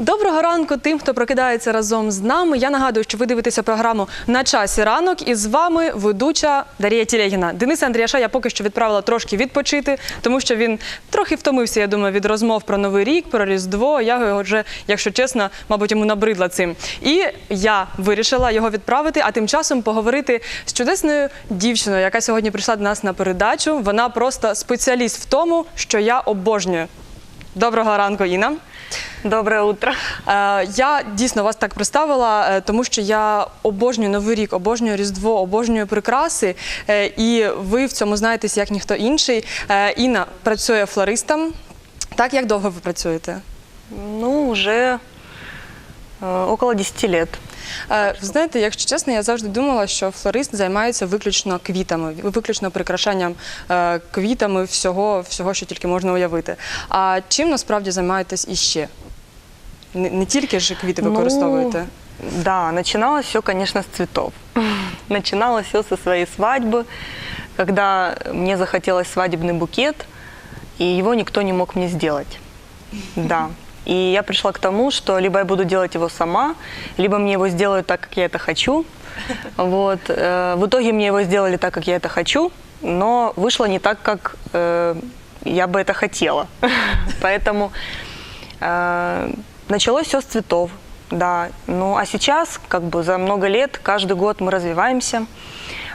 Доброго ранку тим, хто прокидається разом з нами. Я нагадую, що ви дивитеся програму на часі ранок, і з вами ведуча Дарія Тілегіна. Дениса Андріаша я поки що відправила трошки відпочити, тому що він трохи втомився, я думаю, від розмов про новий рік, про Різдво. Я його вже, якщо чесно, мабуть, йому набридла цим. І я вирішила його відправити, а тим часом поговорити з чудесною дівчиною, яка сьогодні прийшла до нас на передачу. Вона просто спеціаліст в тому, що я обожнюю. Доброго ранку, Інна. Доброе утро. Е, Я дійсно вас так представила, е, тому що я обожнюю Новий рік, обожнюю Різдво, обожнюю прикраси. е, І ви в цьому знаєтесь як ніхто інший. Інна працює флористом. Так, як довго ви працюєте? Ну, уже э, около 10 лет. Е, Ви знаєте, якщо чесно, я завжди думала, що флорист займається виключно квітами, виключно прикрашанням е, квітами всього, всього, що тільки можна уявити. А чим насправді займаєтесь іще? Не, не тільки ж квіти Ну, використовуєте. Да, начиналось все, конечно, с цветов. Начиналось все со своей свадьбы, когда мне захотелось свадебный букет, и его никто не мог мне сделать. Да. И я пришла к тому, что либо я буду делать его сама, либо мне его сделают так, как я это хочу. Вот. Э, В итоге мне его сделали так, как я это хочу, но вышло не так, как э, я бы это хотела. Поэтому э, началось все с цветов, да. Ну а сейчас, как бы за много лет, каждый год мы развиваемся,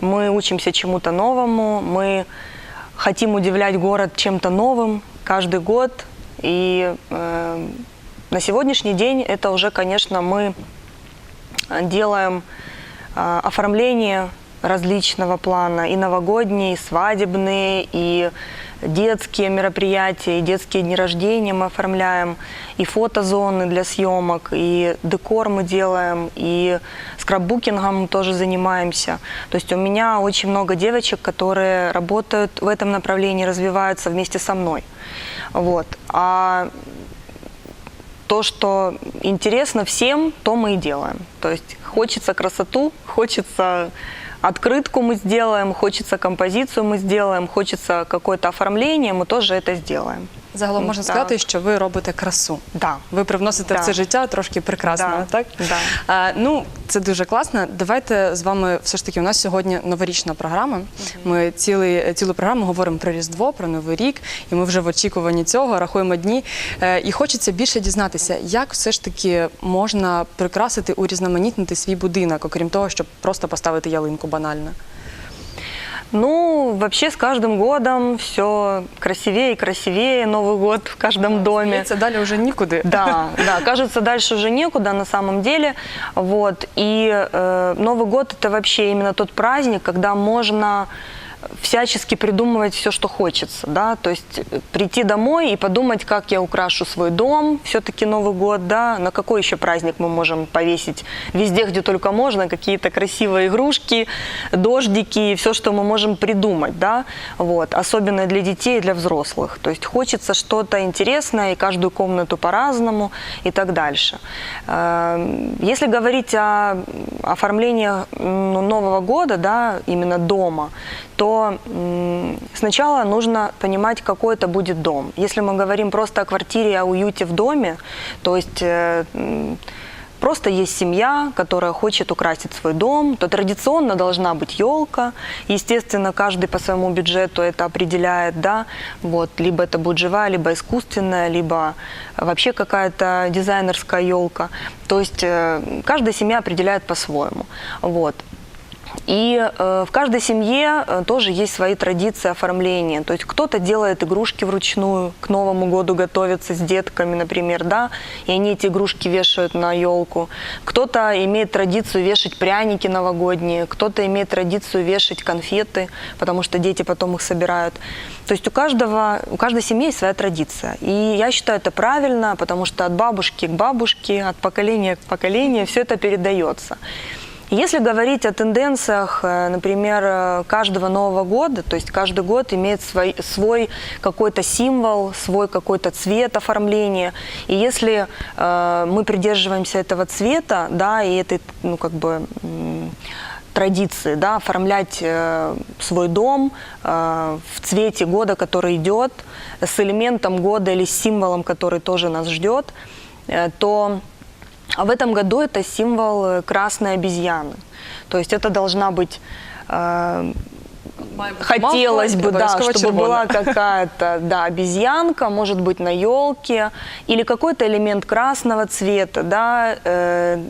мы учимся чему-то новому, мы хотим удивлять город чем-то новым каждый год. И э, на сегодняшний день это уже, конечно, мы делаем э, оформление различного плана, и новогодние, и свадебные, и детские мероприятия, и детские дни рождения мы оформляем, и фотозоны для съемок, и декор мы делаем, и скраббукингом тоже занимаемся. То есть у меня очень много девочек, которые работают в этом направлении, развиваются вместе со мной. Вот. А то, что интересно всем, то мы и делаем. То есть хочется красоту, хочется открытку мы сделаем, хочется композицию мы сделаем, хочется какое-то оформление, мы тоже это сделаем. Загалом можна Так. сказати, що ви робите красу. Да. Ви привносите в це життя трошки прекрасного, Да. так? Да. А, ну, це дуже класно. Давайте з вами все ж таки. У нас сьогодні новорічна програма. Ми цілий, цілу програму говоримо про Різдво, про Новий рік, і ми вже в очікуванні цього рахуємо дні. Е, і хочеться більше дізнатися, як все ж таки можна прикрасити, урізноманітнити свій будинок, окрім того, щоб просто поставити ялинку банально. Ну, вообще с каждым годом все красивее и красивее, Новый год в каждом доме. Це далі вже нікуди. Да, да, кажется, дальше уже некуда на самом деле. Вот. И э, Новый год это вообще именно тот праздник, когда можно всячески придумывать все, что хочется, да, то есть э, прийти домой и подумать, как я украшу свой дом, все-таки Новый год, да, на какой еще праздник мы можем повесить везде, где только можно, какие-то красивые игрушки, дождики, все, что мы можем придумать, да, вот, особенно для детей и для взрослых, то есть хочется что-то интересное, и каждую комнату по-разному и так дальше. Э, Если говорить о оформлении ну, Нового года, да, именно дома, то м, сначала нужно понимать, какой это будет дом. Если мы говорим просто о квартире, о уюте в доме, то есть э, просто есть семья, которая хочет украсить свой дом, то традиционно должна быть елка. Естественно, каждый по своему бюджету это определяет, да, вот, либо это будет живая, либо искусственная, либо вообще какая-то дизайнерская елка. То есть э, каждая семья определяет по-своему. Вот. И э, в каждой семье э, тоже есть свои традиции оформления. То есть кто-то делает игрушки вручную, к Новому году готовится с детками, например, да, и они эти игрушки вешают на елку. Кто-то имеет традицию вешать пряники новогодние, кто-то имеет традицию вешать конфеты, потому что дети потом их собирают. То есть у каждого, у каждой семьи есть своя традиция. И я считаю это правильно, потому что от бабушки к бабушке, от поколения к поколению все это передается. Если говорить о тенденциях, э, например, э, каждого Нового года, то есть каждый год имеет свой, свой какой-то символ, свой какой-то цвет оформления. И если э, мы придерживаемся этого цвета, да, и этой, ну, как бы, традиции, да, оформлять э, свой дом э, в цвете года, который идет, с элементом года или с символом, который тоже нас ждет, э, то в этом году это символ э, красной обезьяны. То есть это должна быть э, Хотелось бы, да, чтобы была какая-то, да, обезьянка, может быть, на елке, или какой-то элемент красного цвета, да, э,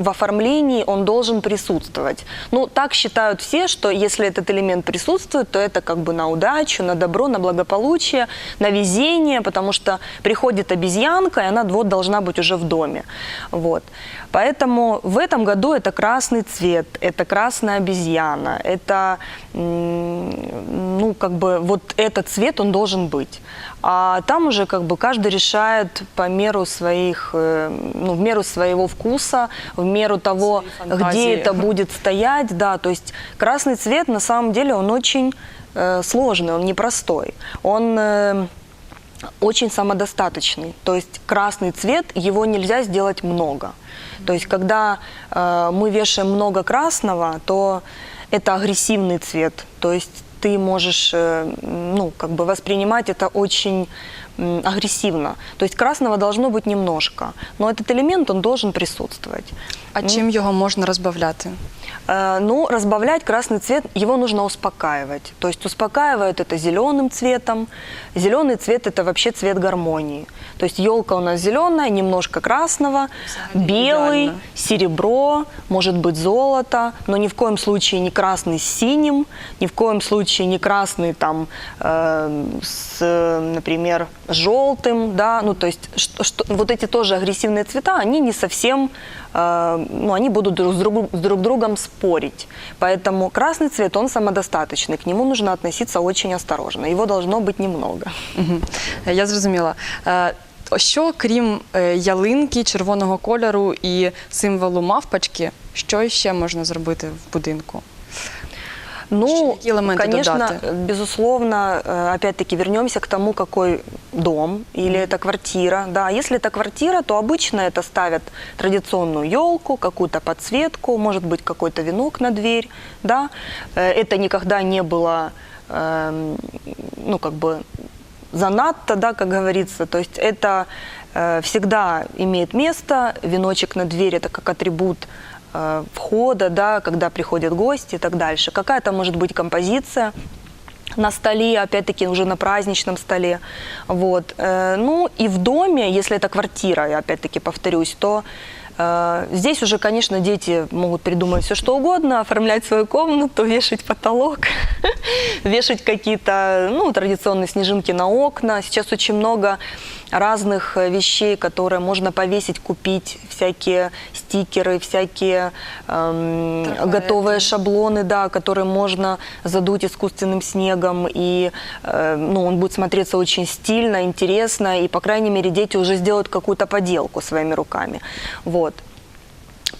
в оформлении он должен присутствовать. Ну, так считают все, что если этот элемент присутствует, то это как бы на удачу, на добро, на благополучие, на везение, потому что приходит обезьянка, и она вот должна быть уже в доме. Вот. Поэтому в этом году это красный цвет, это красная обезьяна, это, как бы, вот этот цвет, он должен быть. А там уже как бы каждый решает по меру своих, э, ну, в меру своего вкуса, в меру того, где это будет стоять, да, то есть красный цвет на самом деле он очень э, сложный, он непростой, он э, очень самодостаточный, то есть красный цвет его нельзя сделать много, то есть когда э, мы вешаем много красного, то это агрессивный цвет, то есть ты можешь, э, ну, как бы воспринимать это очень агрессивно. То есть красного должно быть немножко, но этот элемент, он должен присутствовать. А чим його можна розбавляти? Э, Ну, разбавлять красный цвет, его нужно успокаивать. То есть успокаивают это зеленым цветом. Зеленый цвет это вообще цвет гармонии. То есть елка у нас зеленая, немножко красного, Взагалі белый, ідеально. серебро, может быть золото, но ни в коем случае не красный с синим, ни в коем случае не красный там, э, с, э, например, желтым, да, ну то есть что, что- вот эти тоже агрессивные цвета, они не совсем, э, ну они будут друг с, с друг другом спорить, поэтому красный цвет, он самодостаточный, к нему нужно относиться очень осторожно, его должно быть немного. Мгм. Е, Я зрозуміла. Е, Що крім е, ялинки, червоного кольору і символу мавпочки, що ще можна зробити в будинку? Ну, какие элементы конечно, додаты? безусловно, э, опять-таки вернемся к тому, какой дом или это квартира. Да, если это квартира, то обычно это ставят традиционную елку, какую-то подсветку, может быть какой-то венок на дверь. Да, Э, это никогда не было, эм, ну как бы занадто, да, как говорится. То есть это э, всегда имеет место. Веночек на дверь это как атрибут э, входа, да, когда приходят гости и так дальше. Какая-то может быть композиция на столе, опять-таки уже на праздничном столе. Вот. Э, Ну и в доме, если это квартира, я опять-таки повторюсь, то э, здесь уже, конечно, дети могут придумать все что угодно, оформлять свою комнату, вешать потолок, вешать какие-то ну, традиционные снежинки на окна. Сейчас очень много разных э, вещей, которые можно повесить, купить, всякие стикеры, всякие эм, Трафареты. готовые шаблоны, да, которые можно задуть искусственным снегом, и э, ну, он будет смотреться очень стильно, интересно, и, по крайней мере, дети уже сделают какую-то поделку своими руками. Вот.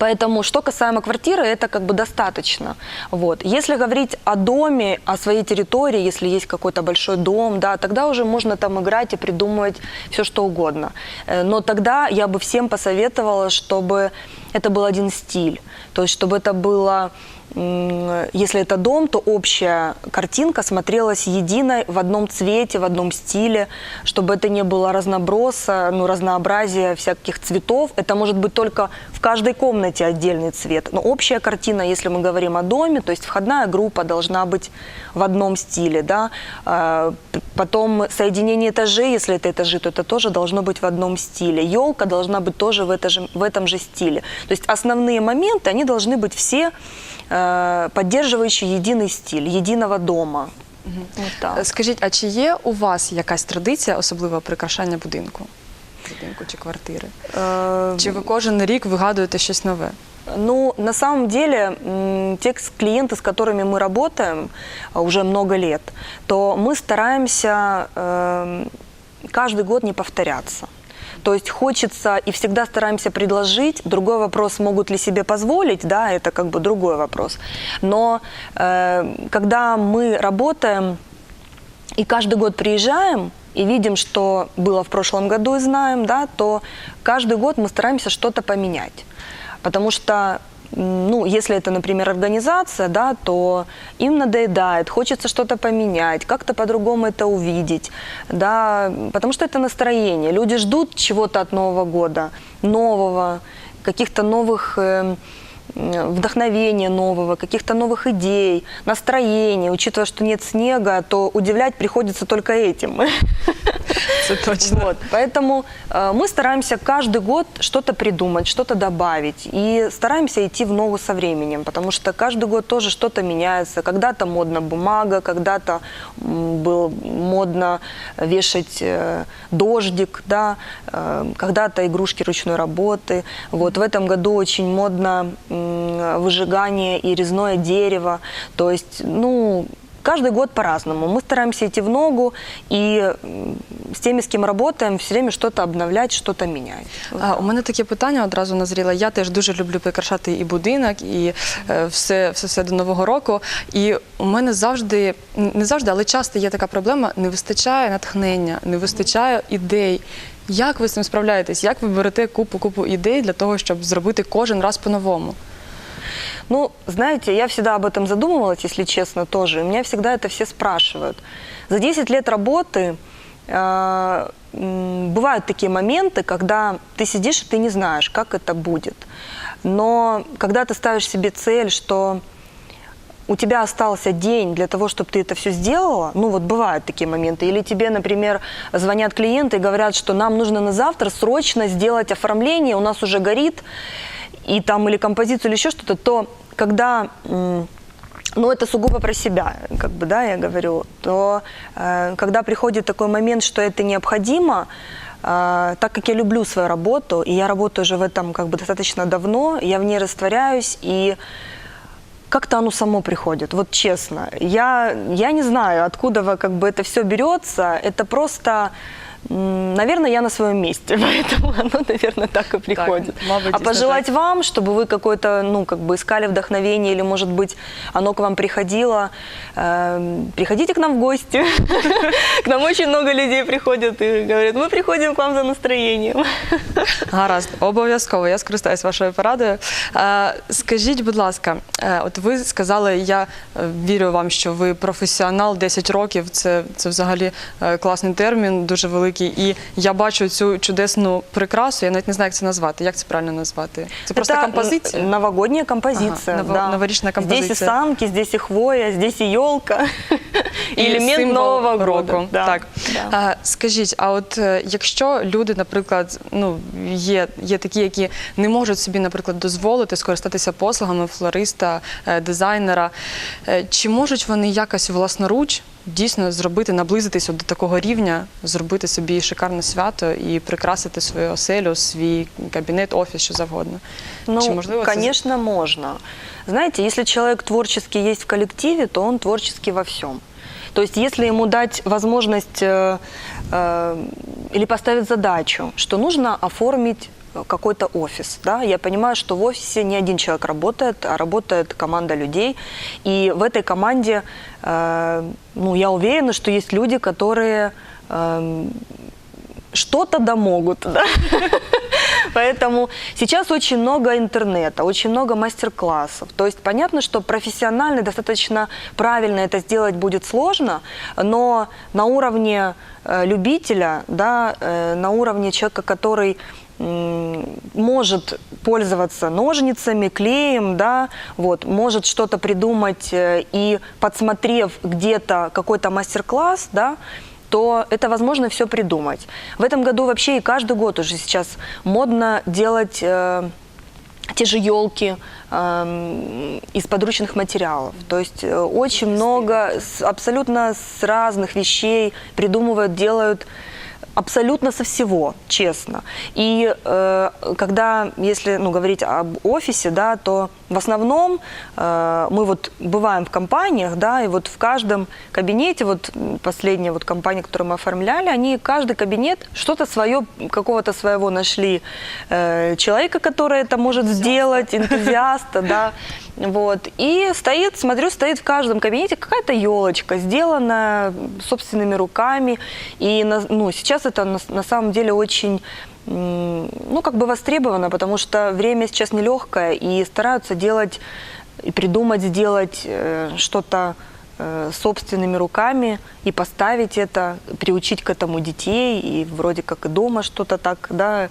Поэтому, что касаемо квартиры, это как бы достаточно. Вот. Если говорить о доме, о своей территории, если есть какой-то большой дом, да, тогда уже можно там играть и придумывать все, что угодно. Э, Но тогда я бы всем посоветовала, чтобы это был один стиль. То есть, чтобы это было если это дом, то общая картинка смотрелась единой в одном цвете, в одном стиле, чтобы это не было разноброса, ну, разнообразия всяких цветов. Это может быть только в каждой комнате отдельный цвет. Но общая картина, если мы говорим о доме, то есть входная группа должна быть в одном стиле, да. А, п- Потом соединение этажей, если это этажи, то это тоже должно быть в одном стиле. Елка должна быть тоже в, это же, в этом же стиле. То есть основные моменты, они должны быть все э, поддерживающие единый стиль, единого дома. Вот так. Е, Скажіть, а чи є у вас якась традиція, особливо прикрашання будинку? Будинку чи квартири? Чи ви кожен рік вигадуєте щось нове? Ну, на самом деле, те клиенты, с которыми мы работаем а, уже много лет, то мы стараемся эм, каждый год не повторяться. То есть хочется и всегда стараемся предложить. Другой вопрос, могут ли себе позволить, да, это как бы другой вопрос. Но э, когда мы работаем и каждый год приезжаем и видим, что было в прошлом году и знаем, да, то каждый год мы стараемся что-то поменять. Потому что ну, если это, например, организация, да, то им надоедает, хочется что-то поменять, как-то по-другому это увидеть, да, потому что это настроение. Люди ждут чего-то от Нового года, нового, каких-то новых э, м, вдохновения нового, каких-то новых идей, настроения. Учитывая, что нет снега, то удивлять приходится только этим. Це точно. Вот, поэтому мы стараемся каждый год что-то придумать, что-то добавить. И стараемся идти в ногу со временем, потому что каждый год тоже что-то меняется. Когда-то модна бумага, когда-то было модно вешать э, дождик, да, э, когда-то игрушки ручной работы. Вот в этом году очень модно выжигание и резное дерево. То есть, ну, Каждый год по-разному. Мы стараемся идти в ногу и с теми, с кем работаем, все время что-то обновлять, что-то менять. А, у мене таке питання одразу назріло. Я теж дуже люблю прикрашати і будинок, і е, все, все, все до Нового року. І у мене завжди, не завжди, але часто є така проблема: не вистачає натхнення, не вистачає ідей. Як ви з цим справляєтесь? Як ви берете купу купу ідей для того, щоб зробити кожен раз по-новому? Ну, знаете, я всегда об этом задумывалась, если честно, тоже. Меня всегда это все спрашивают. За 10 лет работы э, бывают такие моменты, когда ты сидишь и ты не знаешь, как это будет. Но когда ты ставишь себе цель, что у тебя остался день для того, чтобы ты это все сделала, ну вот бывают такие моменты, или тебе, например, звонят клиенты и говорят, что нам нужно на завтра срочно сделать оформление, у нас уже горит, и там или композицию, или еще что-то, то когда ну, это сугубо про себя, как бы, да, я говорю, то э, когда приходит такой момент, что это необходимо, э, так как я люблю свою работу, и я работаю уже в этом как бы достаточно давно, я в ней растворяюсь, и как-то оно само приходит, вот честно. Я, я не знаю, откуда как бы это все берется, это просто м, Наверное, я на своем месте, поэтому оно, наверное, так и приходит. мабуть, а дійсно пожелать вам, чтобы вы какое-то, ну, как бы искали вдохновение, или, может быть, оно к вам приходило, эм, приходите к нам в гости. К нам очень много людей приходят и говорят, мы приходим к вам за настроением. Гаразд, обов'язково, я скористаюсь вашою порадою. Е, скажіть, будь ласка, е, от ви сказали, я е, вірю вам, що ви професіонал 10 років. Це, це взагалі е, класний термін, дуже великий. І я бачу цю чудесну прикрасу. Я навіть не знаю, як це назвати. Як це правильно назвати? Це просто Это композиція. н- новогодняя композиция. Ага, да. новорічна Здесь и композиція. самки, здесь и хвоя, здесь и елка. І символ Нового року. Да, Так. да. А, скажіть, а от е, якщо люди, наприклад, ну є, є такі, які не можуть собі, наприклад, дозволити скористатися послугами флориста, е, дизайнера, е, чи можуть вони якось власноруч дійсно зробити, наблизитися до такого рівня, зробити собі шикарне свято і прикрасити свою оселю, свій кабінет, офіс, що завгодно? Ну, чи можливо це з- конечно, можно. Знаете, если человек творческий есть в коллективе, то он творческий во всем. То есть, если ему дать возможность э, э, или поставить задачу, что нужно оформить какой-то офис, да, я понимаю, что в офисе не один человек работает, а работает команда людей, и в этой команде, э, ну, я уверена, что есть люди, которые эм, что-то да могут. Поэтому сейчас очень много интернета, очень много мастер-классов. То есть понятно, что профессионально достаточно правильно это сделать будет сложно, но на уровне э, любителя, да, э, на уровне человека, который может пользоваться ножницами, клеем, да, вот, может что-то придумать э, и подсмотрев где-то какой-то мастер-класс, да, то это возможно все придумать. В этом году вообще и каждый год уже сейчас модно делать э, те же елки из подручных материалов. То есть э, очень много, с- абсолютно с разных вещей придумывают, делают абсолютно со всего, честно. И э, когда, если ну, говорить об офисе, да, то в основном э, мы вот бываем в компаниях, да, и вот в каждом кабинете, вот последняя вот компания, которую мы оформляли, они каждый кабинет что-то свое, какого-то своего нашли э, человека, который это может сделать, энтузиаста, да, вот. И стоит, смотрю, стоит в каждом кабинете какая-то елочка, сделанная собственными руками. И ну, сейчас это на, на самом деле очень ну, как бы востребовано, потому что время сейчас нелегкое, и стараются делать и придумать, сделать э, что-то э, собственными руками и поставить это, приучить к этому детей, и вроде как и дома что-то так, да,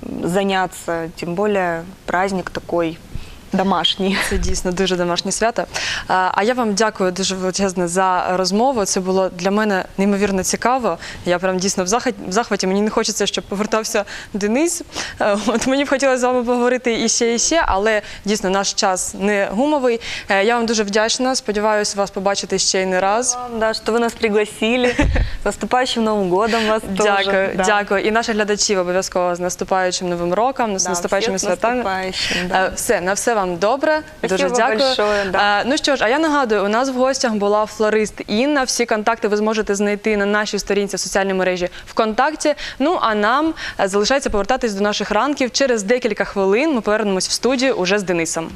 заняться, тем более праздник такой домашний. Це дійсно дуже домашнє свято. А я вам дякую дуже величезне за розмову. Це було для мене неймовірно цікаво. Я прям дійсно в захваті. Мені не хочеться, щоб повертався Денис. Е, От мені б хотілося з вами поговорити іще і ще, але дійсно наш час не гумовий. Е, Я вам дуже вдячна. Сподіваюся вас побачити ще й не раз. Да, что вы нас пригласили. С наступающим Новым годом вас тоже. Дякую, Да. дякую. І наших глядачів обов'язково з наступаючим новим роком, з Да, наступаючими святами. да. Е, Все, на все вам добре. Спасибо Дуже дякую. большое, да. Ну що ж, а я нагадую, у нас в гостях була флорист Інна. Всі контакти ви зможете знайти на нашій сторінці в соціальній мережі ВКонтакті. Ну а нам е, залишається повертатись до наших ранків. Через декілька хвилин ми повернемось в студію уже з Денисом.